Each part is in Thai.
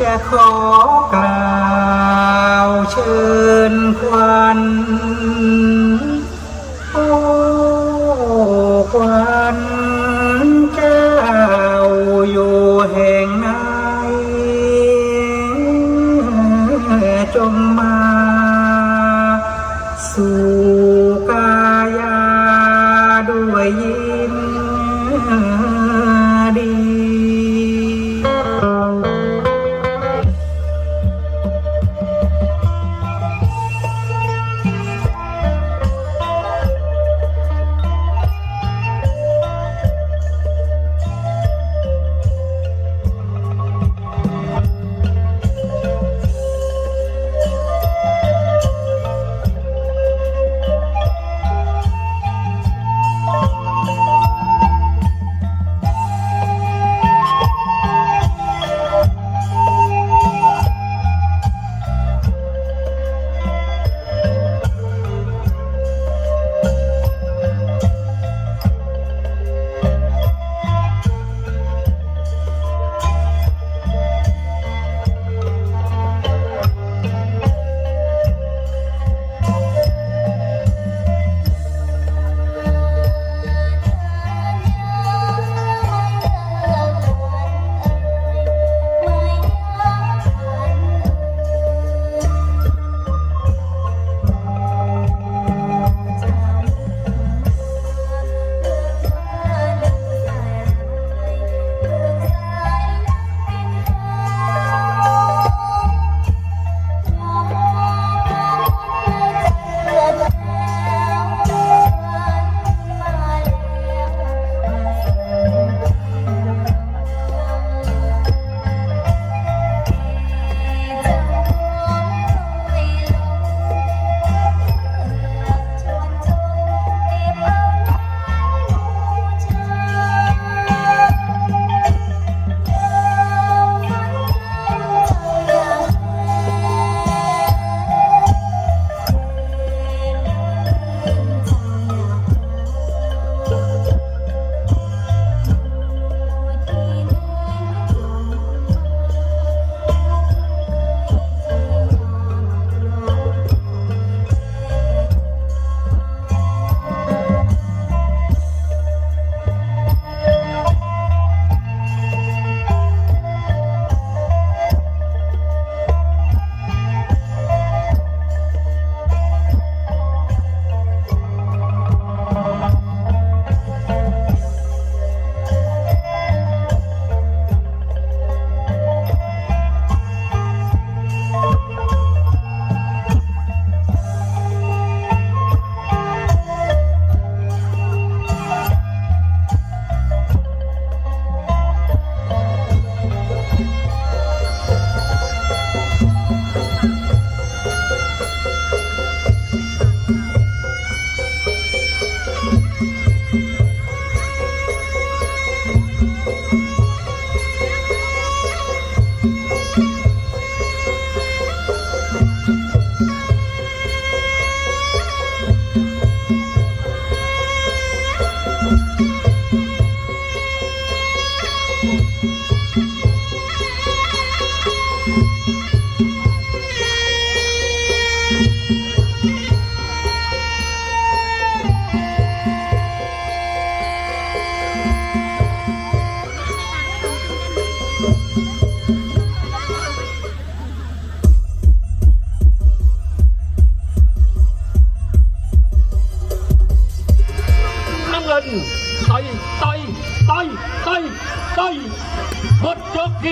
จะขอกล่าวเชิญ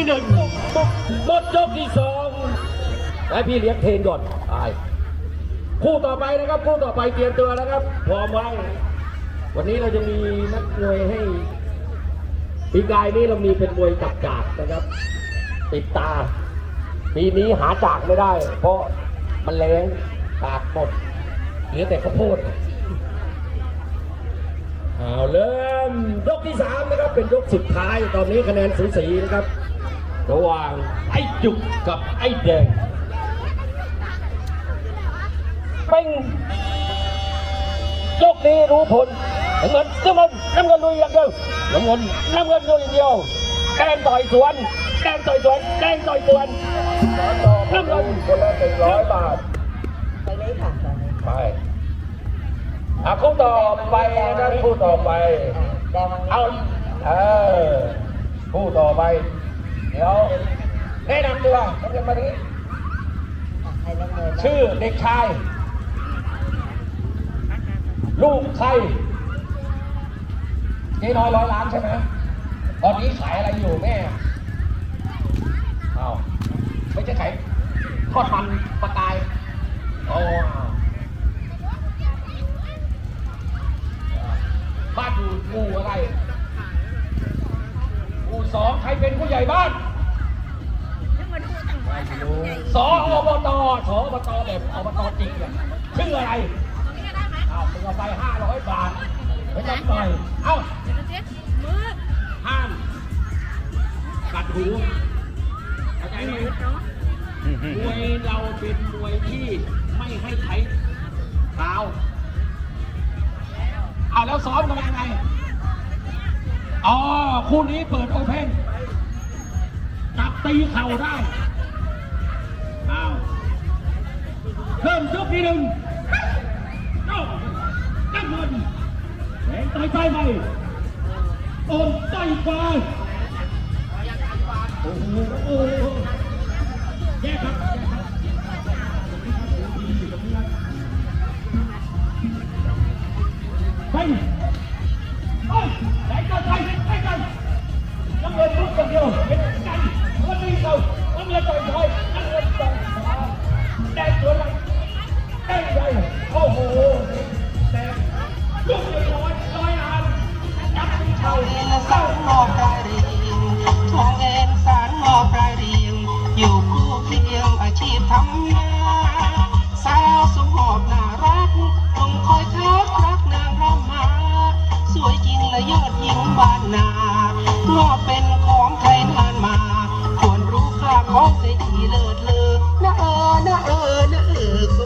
หนึ่งหมดยกที่สองให้พี่เลี้ยงเทนก่อนตายคู่ต่อไปนะครับ คู่ต่อไปเตรียมตัวนะครับ พร้อมไว้ วันนี้เราจะมีนักมวยให้ปีกายนี้เรามีเป็นมวยจับจากนะครับ ติดตา ปีนี้หาจากไม่ได้ เพราะมันแรงตากหมดเหลือแต่ข้าวโพดเอาเริ่มยกที่สามนะครับเป็นยกสุดท้ายตอนนี้คะแนนสูสีนะครับ ระหว่างไอ้จุกกับไอ้แดงเป็นยกนี้รู้ผลน้ำเงินน้ำเงินน้ำเงินลุยอย่างเดียวน้ำเงินน้ำเงินลุยอย่างเดียวแดงต่อยสวนแดงต่อยสวนแดงต่อยสวนน้ำเงินคนละหนึ่งร้อยบาทไปเลยค่ะตอนนี้ไปอะคู่ต่อไปนะคู่ต่อไปแดงวันนี้เอาเออคู่ต่อไปเดี๋ยวแนะนำดีกว่าเขาจะมาดิให้น้ำเงินนะชื่อเด็กชาย ลูกใครเจ๊น้อยร้อยล้านใช่ไหมตอนนี้ขายอะไรอยู่แม่อ้าวไม่ใช่ขายทอดมันปลากายอ๋อบ้านอยู่หมู่อะไรหมู่สองใครเป็นผู้ใหญ่บ้าน สอบตสอบตแบบอบตจริงเนี่ยชื่ออะไรอ้าวมึงเอาไปห้าร้อยบาทไม่ต้องต่อยเอ้าห้ามกัดหูเข้าใจไหมมวยเราเป็นมวยที่ไม่ให้ใช้เท้าเอาแล้วซ้อมกันยังไงอ๋อคู่นี้เปิดโอเพนจับตีเข่าได้ อ้าวเริ่มยกที่หนึ่งเอ้าตั้งเงินแเศรษฐีเลิศเลอนะเออนะเออนะเออ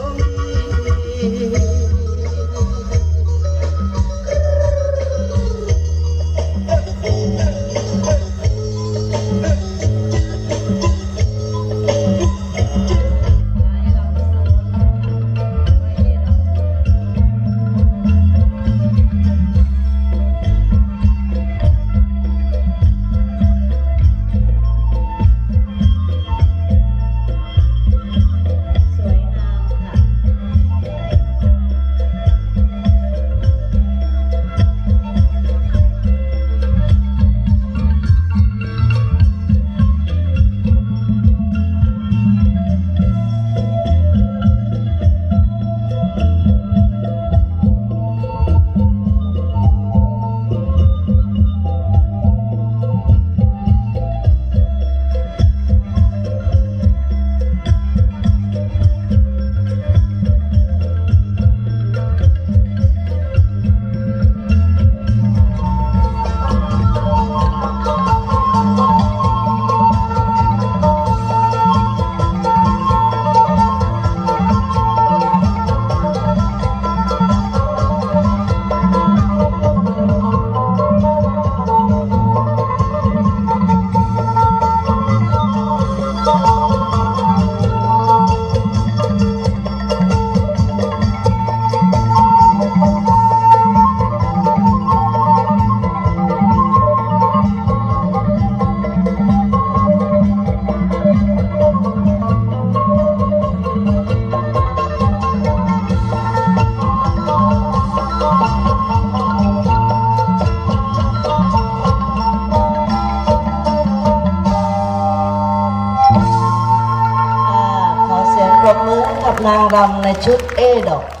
อ่าข